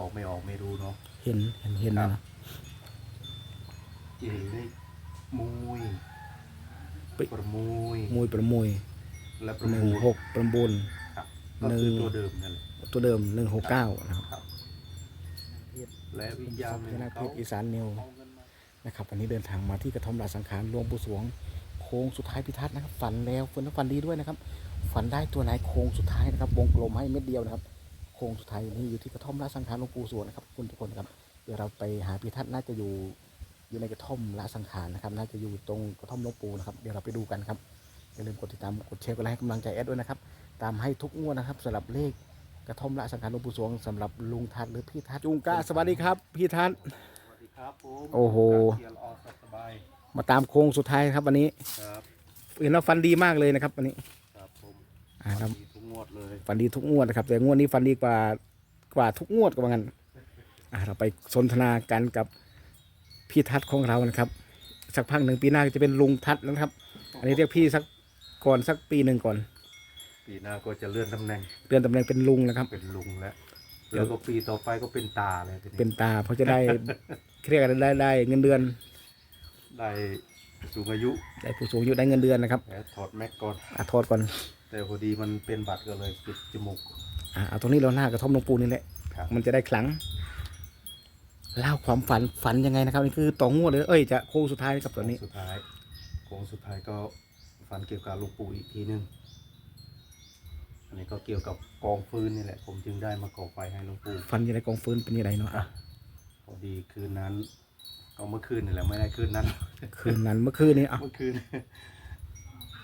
ออกไม่ออกไม่รู้เนาะ เห็นเห็นเห็นแล้วนะเจได้มุยไปประมุยมวยประมวยและประหนึ่งมูลหกประมูล ครับก็คือหนึ่ง ตัวเดิมนั่นแหละตัวเดิมหนึ่งหกเก้านะครับครับ และอีกอย่างหนึ่งคณะเพเขาชรอีสานนิว เอาเงินมา นะครับวันนี้เดินทางมาที่กระท่อมราชสังขารหลวงปู่สวงโค้งสุดท้ายพิทัศน์นะครับฝันแล้วฝันแล้วฝันดีด้วยนะครับ ฝันได้ตัวไหนโค้งสุดท้ายนะครับวงกลมให้เม็ดเดียวนะครับโค้งสุดท้ายนี่อยู่ที่กระท่อมราชสังขารหลวงปู่สวงนะครับคุณทุกคนครับเดี๋ยวเราไปหาพิทัศน์น่าจะอยู่อยู่ในกระท่อมราชสังขารนะครับ น่าจะอยู่ตรงกระท่อมหลวงปู่นะครับเดี๋ยวเราไปดูกันครับอย่าลืมกดติดตามกดแชร์กดไลค์ให้กำลังใจแอดด้วยนะครับตามให้ทุกงวดนะครับสำหรับเลขกระท่อมราชสังขารหลวงปู่สวงสำหรับลุงทัศน์หรือพี่ทัศน์จุงกาสวัสดีครับ พี่ทัศน์สวัสดีครับผมโอ้โหเทียร์ออสบายมาตามโค้งสุดท้ายครับวันนี้ครับเห็นว่าฟันดีมากเลยนะครับวันนี้ครับผมอ่าครับดีทุกง วดเลยฟันดีทุกงวดนะครับ แต่งวดนี้ฟันดีกว่ากว่าทุกงวดก็ว่างั้นอ่าเราไปสนทนากันกับพี่ทัศน์ของเรานะครับ สักพักหนึ่งปีหน้าก็จะเป็นลุงทัศน์นะครับ อันนี้เรียกพี่สักก่อนสักปีหนึ่งก่อน ปีหน้าก็จะเลื่อนตำแหน่งเลื่อนตำแหน่งเป็นลุงนะครับ เป็นลุงแล้วแล้วก็ปีต่อไปก็เป็นตาเลยทีเป็นนี้ตาเพราะจะได้ เรียกอะไรได้ได้เงินเดือนได้สูงอายุได้ผู้สูงอายุได้เงินเดือนนะครับ แล้วถอดแม็กก่อน อะโทษก่อน แต่พอดีมันเป็นบัตรก็เลยปิดจมูก อะเอาตรงนี้เราหน้ากระท่อมหลวงปู่นี่แหละ ครับ มันจะได้ขลังเล่าความฝันฝันยังไงนะครับนี่คือต่องวดเลยเอ้ยจะโค้งสุดท้ายกับตัวนี้ โค้งสุดท้ายโค้งสุดท้ายก็ฟันเกี่ยวกับหลูกปู่อีกทีหนึงอันนี้ก็เกี่ยวกับกองฟืนนี่แหละ ผมจึงได้มาก่อไฟให้หลวงปู่ฟันยังไงกองฟืนเป็นยังไงเนาะอะพอดีคืนนั้น ก็เมื่อคืนนี่แหละไม่ได้คืนนั้น คืนนั้นเมื่อคืนนี้อะ เมื่อคืน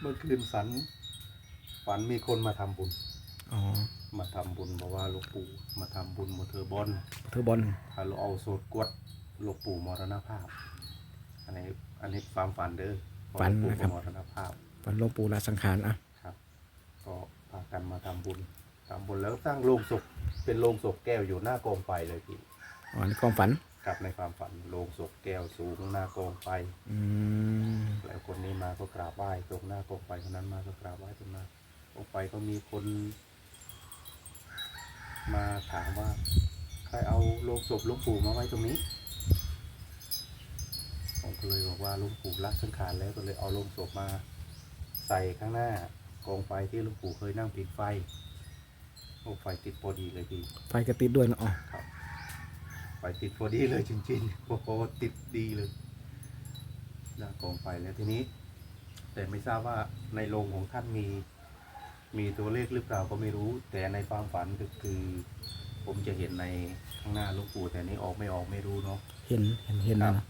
เมื่อคืนฝัน ฝันมีคนมาทำบุญ อ๋อมาทำบุญบอกว่าหลวงปู่มาทำบุญมาเธอบอลเธอบอลถ้าเราเอาโสดกวดหลวงปู่มรณภาพ อันนี้อันนี้ความฝันเด้อว่าหลวงปู่มรณภาพ ฝันหลวงปู่ลาสังขารอะ ครับก็พากันมาทำบุญทำบุญแล้วตั้งโรงศพเป็นโรงศพแก้วอยู่หน้ากองไฟเลยพี่อ๋อในความฝันครับในความฝันโรงศพแก้วสูงหน้ากองไฟอืม แล้วคนนี้มาก็กราบไหว้ตรงหน้ากองไฟคนนั้นมาก็กราบไหว้ตรงหน้า กองไฟก็มีคน มาถามว่า ใครเอาโลงศพหลวงปู่มาไว้ตรงนี้ ผมก็เลยบอกว่าหลวงปู่ละสังขารแล้วก็เลยเอาโลงศพมา ใส่ข้างหน้ากองไฟที่หลวงปู่เคยนั่งผิงไฟโอ้ไฟติดพอดีเลยพี่ไฟกระติดด้วยเนาะอ๋อครับ ไฟติดพอดีเลยจริงๆโอ้โหติดดีเลยหน้ากองไฟแล้วทีนี้ แต่ไม่ทราบว่าในโรงของท่านมี มีตัวเลขหรือเปล่าก็ไม่รู้ แต่ในความฝันก็คือ ผมจะเห็นในข้างหน้าหลูกปู่แต่นี้ออกไม่ออกไม่รู้เนาะเห็นเห็นเห็นแล้วนะ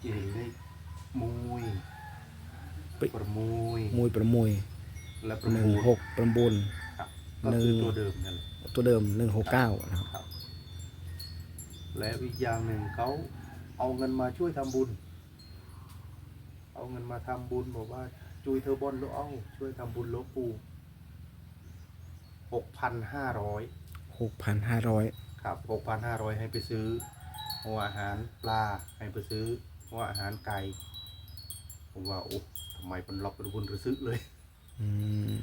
เจได้มุยไปประมุยมวยประมวยและประหนึ่งมูลหกประมูลครับก็คือหนึ่งตัวเดิมนั่นแหละตัวเดิมหนึ่งหกเก้านะครับครับ และอีกอย่างหนึ่งเขาเอาเงินมาช่วยทำบุญ เอาเงินมาทำบุญบอกว่า จุยเทอร์บอลหรือเอาช่วยทำบุญหลวงปู่หกพันห้าร้อยหกพันห้าร้อยครับหกพันห้าร้อยให้ไปซื้อหัวอาหารปลาให้ไปซื้อหัวอาหารไก่ผมว่าโอ้ทำไมมันล็อกเป็นบุญหรือซื้อเลยอืม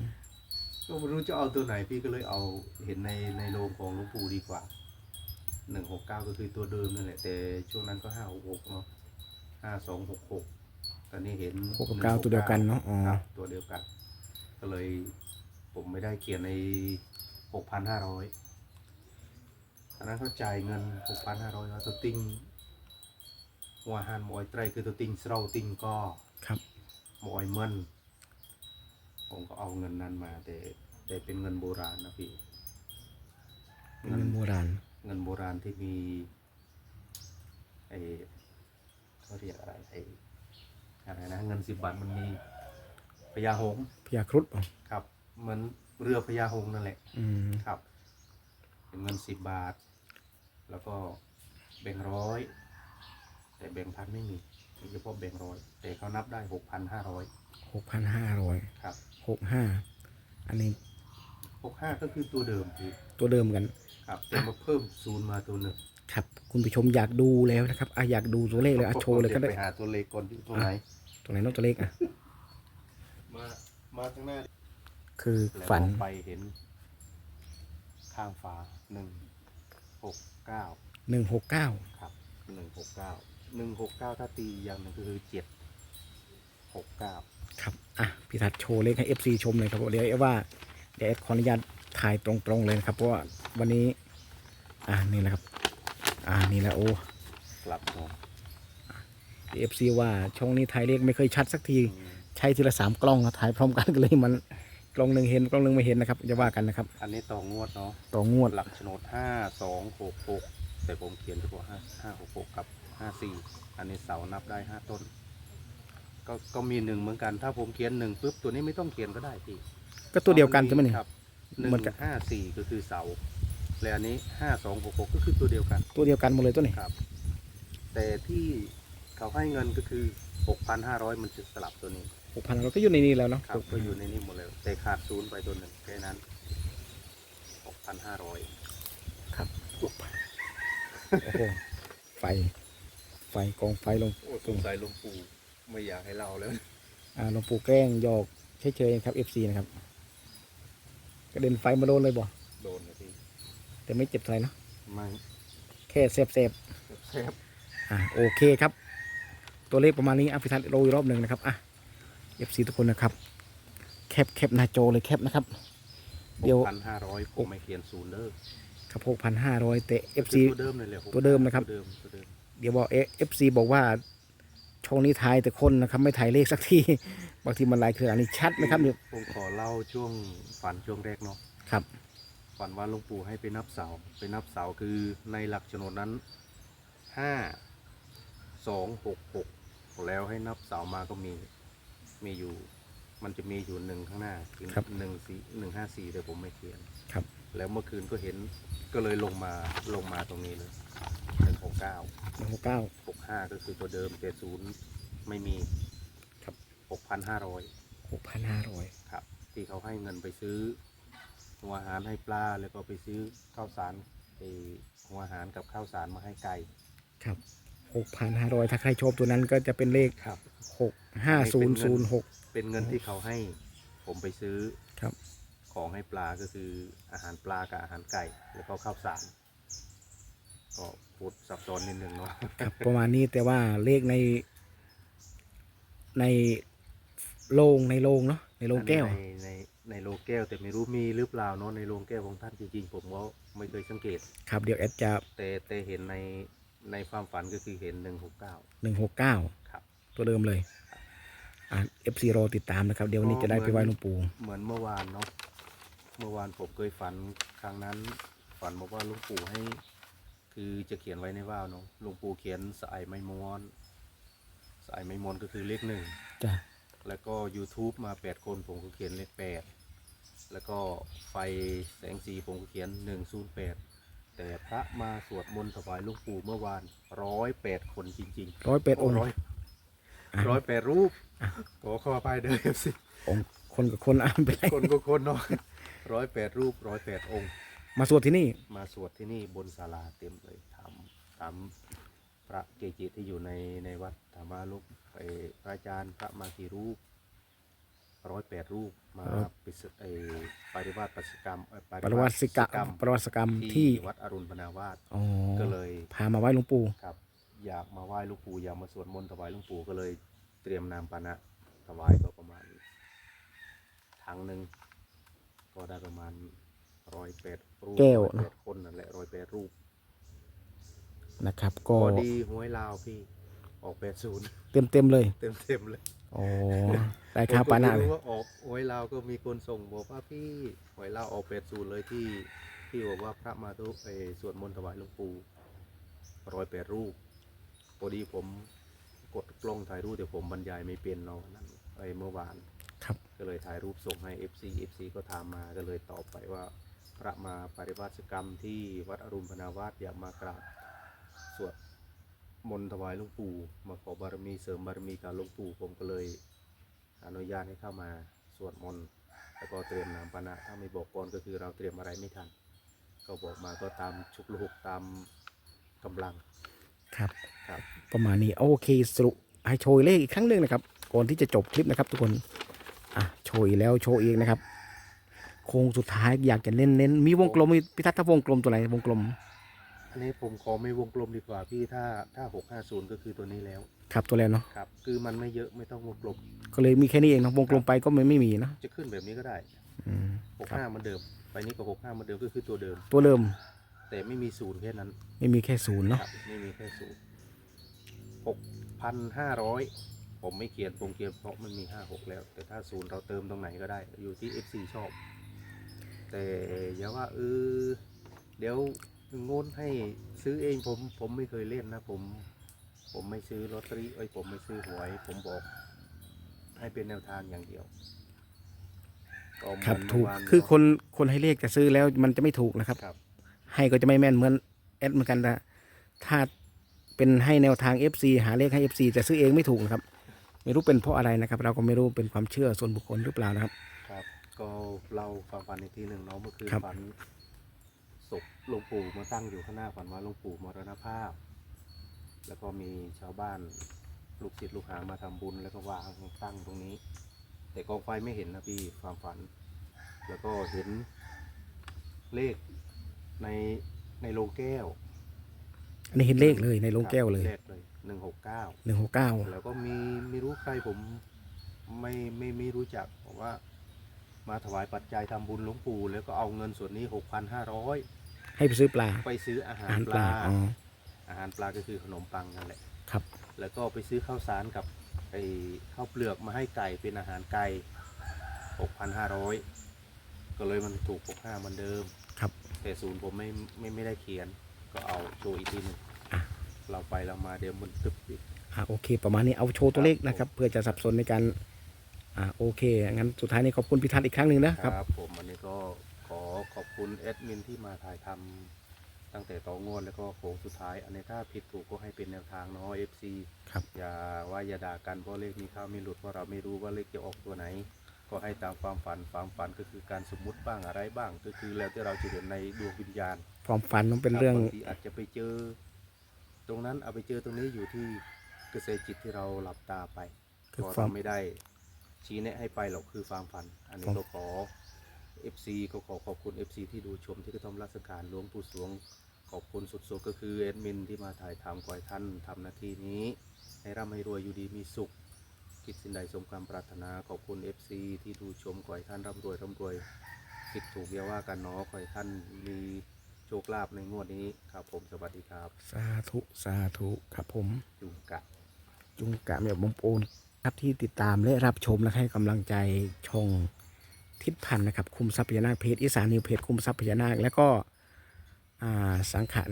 ก็ไม่รู้จะเอาตัวไหนพี่ก็เลยเอาเห็นในในโรงของหลวงปู่ดีกว่าหนึ่งหกเก้าก็คือตัวเดิมนั่นแหละแต่ช่วงนั้นก็ห้าหกหกเนาะห้าสองหกหก ตอนนี้เห็นหกกับเก้าตัวเดียวกันเนาะอ๋อ ครับตัวเดียวกัน ก็เลยผมไม่ได้เขียนในหกพันห้าร้อยอันนั้นเขาจ่ายเงินหกพันห้าร้อยตัวติ้งหัวหันหมอยไตรคือตัวติ้งเสราติ้งก็ครับ หมอยเมินผมก็เอาเงินนั้นมา แต่แต่เป็นเงินโบราณนะพี่ เป็นเงินโบราณเงินโบราณที่มีไอเขาเรียกอะไรไอ อะไรนะเงินสิบบาทมันมีพญาหงส์พยาครุฑอ๋อครับเหมือนเรือพญาหงส์นั่นแหละ อืมครับ เป็นเงินสิบบาท แล้วก็แบงค์ร้อยแต่แบงค์พันไม่มีมีเฉพาะแบงค์ร้อยแต่เขานับได้หกพันห้าร้อยหกพันห้าร้อยครับหกห้าอันนี้หกห้าก็คือตัวเดิมพี่ตัวเดิมกัน ครับแต่มาเพิ่มศูนย์มาตัวหนึ่งครับ คุณผู้ชมอยากดูแล้วนะครับอะอยากดูตัวเลขเลยอะโชว์เลยก็ได้ไปหาตัวเลขก่อนที่ตัวไหน ตัวไหนนอกตัวเลขอะ มามาข้างหน้าคือแล้วฝันมองไปเห็น ข้างฝาหนึ่งหกเก้าหนึ่งหกเก้า ครับหนึ่งหกเก้าหนึ่งหกเก้าถ้าตีอย่างหนึ่งก็คือเจ็ดหกเก้าครับ อะ พี่ทัศน์โชว์เลขให้ FC ชมเลยครับเดี๋ยวว่า เดี๋ยวแอดขออนุญาตถ่ายตรงๆเลยนะครับ เพราะว่าวันนี้ อ่านี่แหละครับ อ่า นี่แหละโอ้ กลับเนาะ เอฟซีว่าช่องนี้ถ่ายเลขไม่เคยชัดสักทีอืมใช้ทีละสามกล้องครับถ่ายพร้อมกันก็เลยมันกล้องหนึ่งเห็นกล้องหนึ่งไม่เห็นนะครับจะว่ากันนะครับ อันนี้ต่องวดเนาะต่องวดหลักโฉนดห้าสองหกหกแต่ผมเขียนเฉพาะห้าห้าหกหกกับห้าสี่อันนี้เสานับได้ห้าต้น ก็ก็มีหนึ่งเหมือนกัน ถ้าผมเขียนหนึ่งปุ๊บตัวนี้ไม่ต้องเขียนก็ได้พี่ก็ตัวเดียวกันใช่ไหมเนี่ยครับหนึ่เหมือนงกันห้าสี่ก็คือเสาและอันนี้ห้าสองหกหกก็คือตัวเดียวกัน ตัวเดียวกันหมดเลยตัวนี้ครับ แต่ที่ เขาให้เงินก็คือหกพันห้าร้อยมันจะสลับตัวนี้หกพันเราก็อยู่ในนี้แล้วเนาะครับก็อยู่ในนี้หมดเลยแต่ขาดศูนย์ไปตัวหนึ่งแค่นั้นหกพันห้าร้อยครับโอ้โหไฟ ไฟกองไฟลงโอ้สงสัยหลวงปู่ไม่อยากให้เล่าแล้ว อ่าหลวงปู่แกล้งหยอกเฉยๆครับ FC นะครับกระเด็นไฟมาโดนเลยบ่โดนนะพี่แต่ไม่เจ็บอะไรเนาะไม่แค่เซฟเซฟแซ่บๆอ่าโอเคครับ ตัวเลขประมาณนี้อะพิทัศน์โรยรอบหนึ่งนะครับอะ FC ทุกคนนะครับ แคปแคปหน้าจอเลยแคปนะครับ เดี๋ยวพันห้าร้อยผมไม่เขียนศูนย์เด้อครับหกพันห้าร้อยแต่ FC ตัวเดิมเลยแหละตัวเดิมนะครับตัวเดิมตัวเดิมเดี๋ยวบอกเอฟซีบอกว่าช่องนี้ถ่ายแต่คนนะครับ ไม่ถ่ายเลขสักทีบางทีมันหลายเครืออันนี้ชัดไหมครับเนี่ยผมขอเล่าช่วงฝันช่วงแรกเนาะครับฝันว่าหลวงปู่ให้ไปนับเสาไปนับเสาคือในหลักโฉนดนั้นห้าสองหกหก แล้วให้นับเสามาก็มีมีอยู่ มันจะมีอยู่หนึ่งข้างหน้าคือครับ หนึ่งสี่หนึ่งห้าสี่แต่ผมไม่เขียน ครับ แล้วเมื่อคืนก็เห็นก็เลยลงมาลงมาตรงนี้เลยหนึ่งหกเก้าหนึ่งหกเก้า หกห้าก็คือตัวเดิมแต่ศูนย์ไม่มีครับ หกพันห้าร้อยหกพันห้าร้อยครับ ที่เขาให้เงินไปซื้อ หัวอาหารให้ปลาแล้วก็ไปซื้อข้าวสารไอหัวอาหารกับข้าวสารมาให้ไก่ ครับ หกพันห้าร้อยถ้าใครชอบตัวนั้นก็จะเป็นเลขครับ หกห้าศูนย์ศูนย์หก เป็นเงินที่เขาให้ผมไปซื้อครับ ของให้ปลาก็คืออาหารปลากับอาหารไก่แล้วก็ข้าวสารก็พูดซับซ้อนนิดนึงเนาะครับประมาณนี้แต่ว่าเลขใน ในโรงในโรงเนาะในโรงแก้ว ในในในโรงแก้ว แต่ไม่รู้มีหรือเปล่าเนาะในโรงแก้วของท่านจริงๆผมก็ไม่เคยสังเกต ครับเดี๋ยวแอดจะแต่แต่เห็นใน ในความฝันก็คือเห็นหนึ่งหกเก้าหนึ่งหกเก้าครับตัวเดิมเลยอ่าเอฟซีรอติดตามนะครับ เดี๋ยววันนี้จะได้ไปไหว้หลวงปู่เหมือนเมื่อวานเนาะเมื่อวานผมเคยฝันครั้งนั้น ฝันบอกว่าหลุงปู่ให้ คือจะเขียนไว้ในว่าวเนาะหลุงปู่เขียนสายไม้ม้วนสายไม้ม้วนก็คือเลขหนึ่งจ้ะแล้วก็ YouTube มาแปดคนผมก็เขียนเลขแปดแล้วก็ไฟแสงสีผมก็เขียนหนึ่งศูนย์แปด แต่พระมาสวดมนต์ถวายหลุงปู่เมื่อวานร้อยแปดคนจริงๆร้อยแปดองค์ ร้อยอะร้อยแปดรูปขอเข้าไปเด้อสิองค์คนกับคนอ่านไปเลยคนก็คนเนาะร้อยแปดรูปร้อยแปดองค์ มาสวดที่นี่ มาสวดที่นี่บนศาลาเต็มเลยถามถามพระเกจิที่อยู่ในในวัดถามว่าลูกไปพระอาจารย์พระมากี่รูป ร้อยแปดรูปมาครับปิสไอปฏิวัติปัสกรรมเอ่อปรวัติกรรมปรวัติกรรมที่ที่วัดอรุณพนาวาสอ๋อก็เลยพามาไหว้หลวงปู่ครับ อยากมาไหว้หลูกปู่อยากมาสวดมนต์ถวายหลุงปู่ก็เลยเตรียมนามปานะถวายก็ประมาณถังหนึ่งก็ได้ประมาณร้อยแปดรูปแก้วร้อยเนอะแปดคนนั่นแหละร้อยแปดรูปนะครับพก็อดีหวยลาวพี่ออกแปดศูนย์เต็มเต็มๆเลย เต็มเต็มๆเลย อ๋อได้ค่าปานะผมก็เลไม่ยรู้ว่าออกหวยลาวก็มีคนส่งบอกว่าพี่หวยลาวออกแปดศูนย์เลยที่ที่บอกว่าพระมาตุไปสวดมนต์ถวายหลวงปู่ร้อยแปดรูปพอดีผมกดกล้องถ่ายรูปแต่ผมบรรยายไม่เป็นเนาะวันนั้นไอ้เมื่อวาน ครับ ก็เลยถ่ายรูปส่งให้ FC FC ก็ถามมาก็เลยตอบไปว่า พระมาปฏิวัติกรรมที่วัดอรุณพนาวาสอยากมากราบสวด มนต์ถวายหลวงปู่มาขอบารมีเสริมบารมีกับหลวงปู่ผมก็เลยอนุญาตให้เข้ามาสวดมนต์แล้วก็เตรียมนามปานะถ้าไม่บอกก่อนก็คือเราเตรียมอะไรไม่ทัน ก็บอกมาก็ตามชุกลูกตามกำลังครับ ครับ ประมาณนี้โอเคสรุปให้โชยเลขอีกครั้งหนึ่งนะครับก่อนที่จะจบคลิปนะครับ ทุกคนอะโชยแล้วโชว์อีกนะครับโค้งสุดท้ายอยากจะเน้นเน้นๆมีวงกลมมีพิทักษ์ถ้าวงกลมตัวไหนวงกลม อันนี้ผมขอไม่วงกลมดีกว่าพี่ถ้าถ้าหกห้าศูนย์ก็คือตัวนี้แล้วครับตัวแล้วเนาะครับ คือมันไม่เยอะไม่ต้องวงกลม ก็เลยมีแค่นี้เองเนาะวงกลมไปก็ไม่ไม่มีเนาะจะขึ้นแบบนี้ก็ได้อืมหกครับห้าเหมือนเดิมไปนี้ก็หกห้าเหมือนเดิมก็คือตัวเดิม ตัวเดิมแต่ไม่มีศูนย์แค่นั้นไม่มีแค่ศูนย์คเนาะรับไม่มีแค่ศูนย์หกพันห้าร้อยผมไม่เขียนผมเขียนเพราะมันมีห้าหกแล้ว แต่ถ้าศูนย์เราเติมตรงไหนก็ได้ อยู่ที่ FC ชอบ แต่อย่าว่าเออเดี๋ยว งนให้ซื้อเองผมผมไม่เคยเล่นนะ ผม ผมไม่ซื้อลอตเตอรี่เอ้ยผมไม่ซื้อหวย ผมบอก ให้เป็นแนวทางอย่างเดียวก็เหมือนครับถูกเมื่วานคือเนาะคนคนให้เลขจะซื้อแล้วมันจะไม่ถูกนะครับ ครับ ให้ก็จะไม่แม่นเหมือนแอดเหมือนกันนะถ้าเป็นให้แนวทาง FC หาเลขให้ FC จะซื้อเองไม่ถูกนะครับ ไม่รู้เป็นเพราะอะไรนะครับ เราก็ไม่รู้เป็นความเชื่อส่วนบุคคลหรือเปล่านะครับ ครับ ก็เราความฝันในทีหนึ่งเนาะเมื่อคืนครับ ฝันศพ หลวงปู่มาตั้งอยู่ข้างหน้าฝันว่าหลวงปู่มรณภาพ แล้วก็มีชาวบ้านลูกศิษย์ลูกหามาทำบุญ แล้วก็วางตั้งตรงนี้ แต่กองไฟไม่เห็นนะพี่ความฝัน แล้วก็เห็นเลขในในโรงแก้วอันนี้เห็นเลขเลยในโรงแก้วเลยเลขเลยหนึ่งหกเก้าหนึ่งหกเก้าแล้วก็มีไม่รู้ใครผมไม่ไม่ไม่รู้จักบอกว่า มาถวายปัจจัยทำบุญหลวงปู่แล้วก็เอาเงินส่วนนี้หกพันห้าร้อย ให้ไปซื้อปลา ไปซื้ออาหาอารหารปปลาลา อ๋อ อาหารปลาก็คือขนมปังนั่นแหละ ครับ แล้วก็ไปซื้อข้าวสารกับไอ้ข้าวเปลือกมาให้ไก่เป็นอาหารไก่หกพันห้าร้อยก็เลยมันถูกหกห้าเหมือนเดิม ครับ แต่ศูนย์ผมไม่ไม่ไม่ได้เขียน ก็เอาโชว์อีกทีหนึงอะ เราไปเรามาเดี๋ยวมันตึบอีก อ่าโอเค ประมาณนี้เอาโชว์ตัวเลขนะครับ เพื่อจะสับสนในการ อ่า โอเค งั้นสุดท้ายนี้ขอบคุณพิทัศน์อีกครั้งหนึ่งนะคครับรับ ผมวันนี้ก็ขอขอบ คุณแอดมินที่มาถ่ายทำตั้งแต่ต่องวดแล้วก็โค้งสุดท้าย อันนี้ถ้าผิดถูกก็ให้เป็นแนวทางเนาะ FC ครับ อย่าว่าอย่าด่ากันเพราะเลขมีเข้ามีหลุดเพราะเราไม่รู้ว่าเลขจะออกตัวไหน ก็ให้ตามความฝันความฝันก็คือการสมมุติบ้างอะไรบ้าง ก็คือแล้วที่เราจะเห็นในดวงวิญญาณ ความฝันมันเป็นเรื่อง บางทีอาจจะไปเจอ ตรงนั้นเอาไปเจอตรงนี้อยู่ที่เกษตรจิตที่เราหลับตาไปคือก็ความเราไม่ได้ชี้แนะให้ไปหรอกคือความฝัน อันนี้ครับก็ขอ FC ก็ขอขอบคุณ FC ที่ดูชมที่กระทอมราชการหลวงปู่สวง ขอบคุณสุดๆ ก็คือแอดมินที่มาถ่ายทำขอให้ท่านทำหน้าที่นี้ให้ร่ำให้รวยอยู่ดีมีสุข คิดสิ่งใดสมความปรารถนาขอบคุณ FC ที่ดูชมขอให้ท่านร่ำรวยร่ำรวยคิดถูกอย่าว่ากันเนาะขอให้ท่านมีโชคลาภในงวดนี้ครับผมสวัสดีครับสาธุสาธุครับผมจุงกะจุงกะเมียบงโอนครับที่ติดตามและรับชมและให้กำลังใจช่อง ทิศพันธ์นะครับคุมทรัพย์พญานาคเพจอีสานนิวเพจคุมทรัพย์พญานาคแล้วก็สังขาร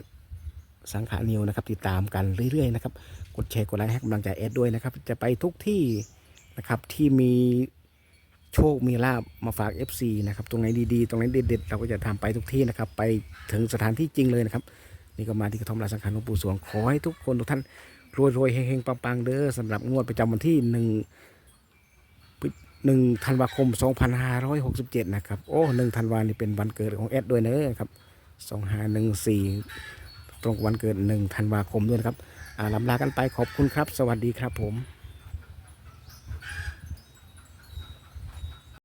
สังขานิวนะครับติดตามกันเรื่อยๆนะครับกดแชร์กดไลค์ให้กำลังใจแอดด้วยนะครับ จะไปทุกที่นะครับที่มีโชคมีลาบมาฝาก FC นะครับตรงไหนดีๆ ตรงไหนเด็ดๆเราก็จะทำไปทุกที่นะครับ ไปถึงสถานที่จริงเลยนะครับ นี่ก็มาที่กระท่อมราชสังขารหลวงปู่สวงขอให้ทุกคนทุกท่านรวยรวยๆเฮงๆปังๆเด้อสำหรับงวดประจำวันที่หนึ่ง หนึ่งธันวาคมสองพันห้าร้อยหกสิบเจ็ดนะครับโอ้หนึ่งธันวานี่เป็นวันเกิดของแอดด้วยเนอะครับสองห้าหนึ่งสี่ตรงวันเกิดหนึ่งธันวาคมด้วยนะครับอ่าลำลากันไปขอบคุณครับ สวัสดีครับผม